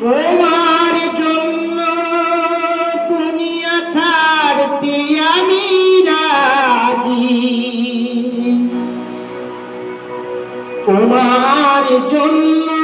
তোমার জন্য দুনিয়া ছাড়তে আমি রাজি। তোমার জন্য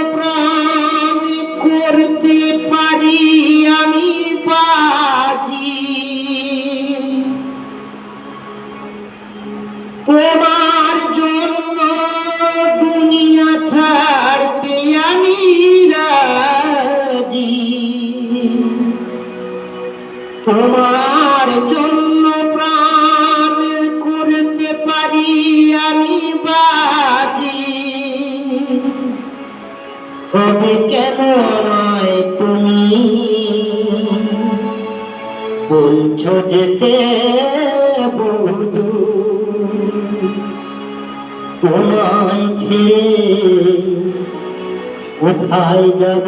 বলছো যেতে বধু তোমায় ছেড়ে কোথায় যাব?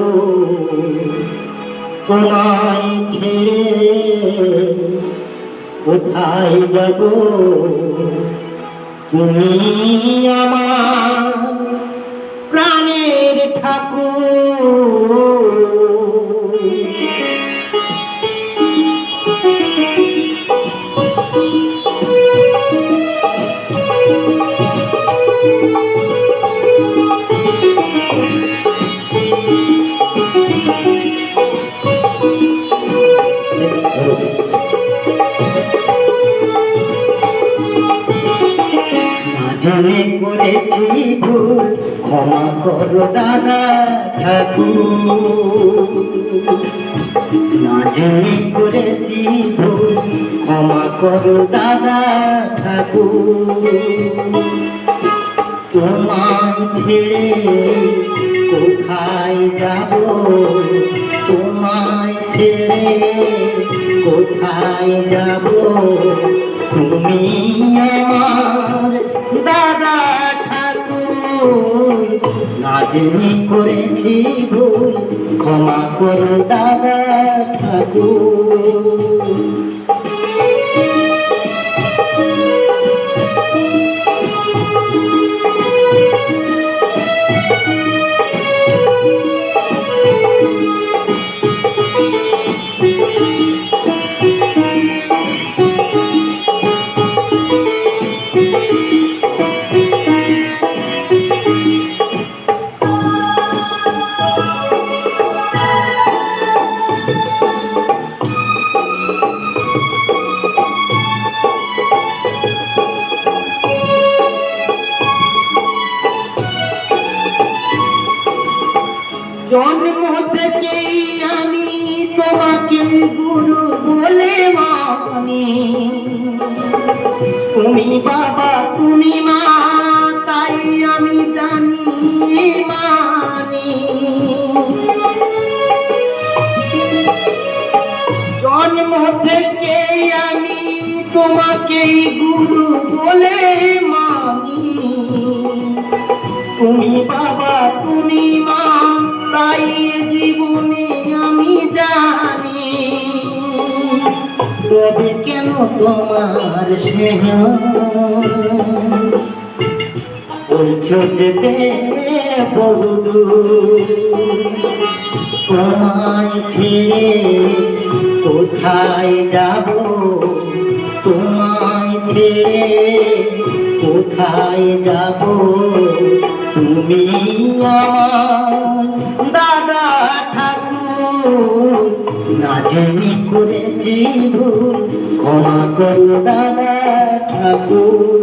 তোমায় ছেড়ে কোথায় যাব? তুমি আমার প্রাণের ঠাকুর। ক্ষমা করো দাদা ঠাকুর না করেছি ভুল ক্ষমা করো দাদা ঠাকুর তোমায় ছেড়ে কোথায় যাব তোমায় ছেড়ে কোথায় যাব তুমি নাজনি করেছি ভুল ক্ষমা করো দাদা ঠাকুর। জন্ম থেকেই আমি তোমাকে গুরু বলে মানি। তুমি বাবা, তুমি মা, তাই আমি জানি, মানি। জন্ম থেকেই আমি তোমাকেই গুরু বলে মানি। তুমি বাবা, তুমি মা তাই জীবনে আমি জানি। তবে কেন তোমার স্নেহ? যেতে তোমায় ছেড়ে কোথায় যাব? তোমায় ছেড়ে কোথায় যাব? তুমি আমার জেনে করেছি ভুল ক্ষমা করো দাদা ঠাকুর।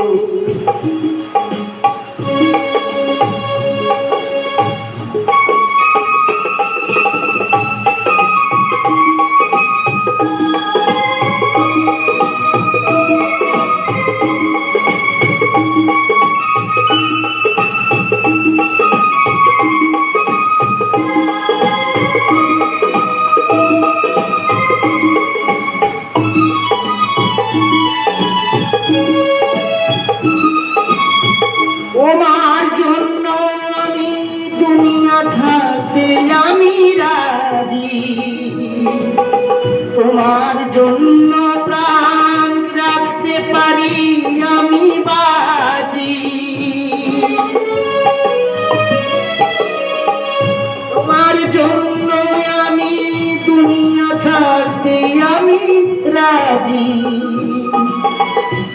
তোমার জন্য প্রাণ রাখতে পারি আমি বাজি। তোমার জন্য আমি দুনিয়া ছাড়তে আমি রাজি।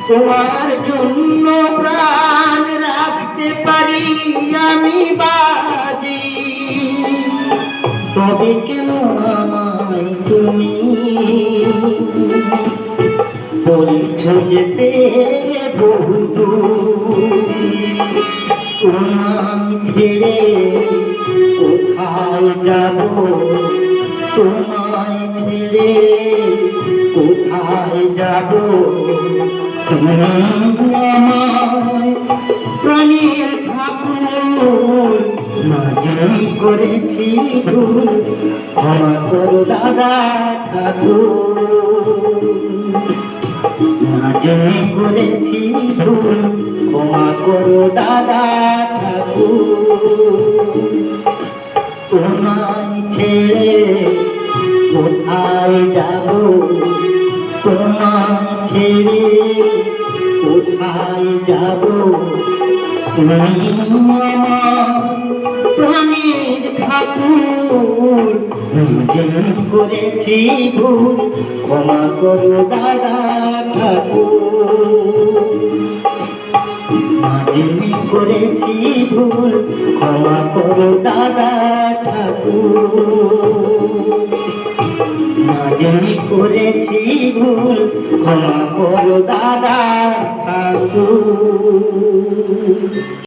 তোমার জন্য প্রাণ রাখতে পারি আমি বাজি। তবে কেন আমায় তুমি বলছ যেতে বহু তোমায় ছেড়ে কোথায় যাব? তোমায় ছেড়ে কোথায় যাব? তুমি করেছি ক্ষমা করো দাদা ঠাকুর। নাজনি করেছি ক্ষমা করো দাদা ঠাকুর। তোমায় ছেড়ে কোথায় যাব? তোমায় ছেড়ে কোথায় যাব? তুমি আমার ঠাকুর। নিজে করেছি ভুল ক্ষমা করো দাদা ঠাকুর। মাঝিমি করেছি ভুল ক্ষমা করো দাদা ঠাকুর। মাঝিমি করেছি ভুল ক্ষমা করো দাদা ঠাকুর।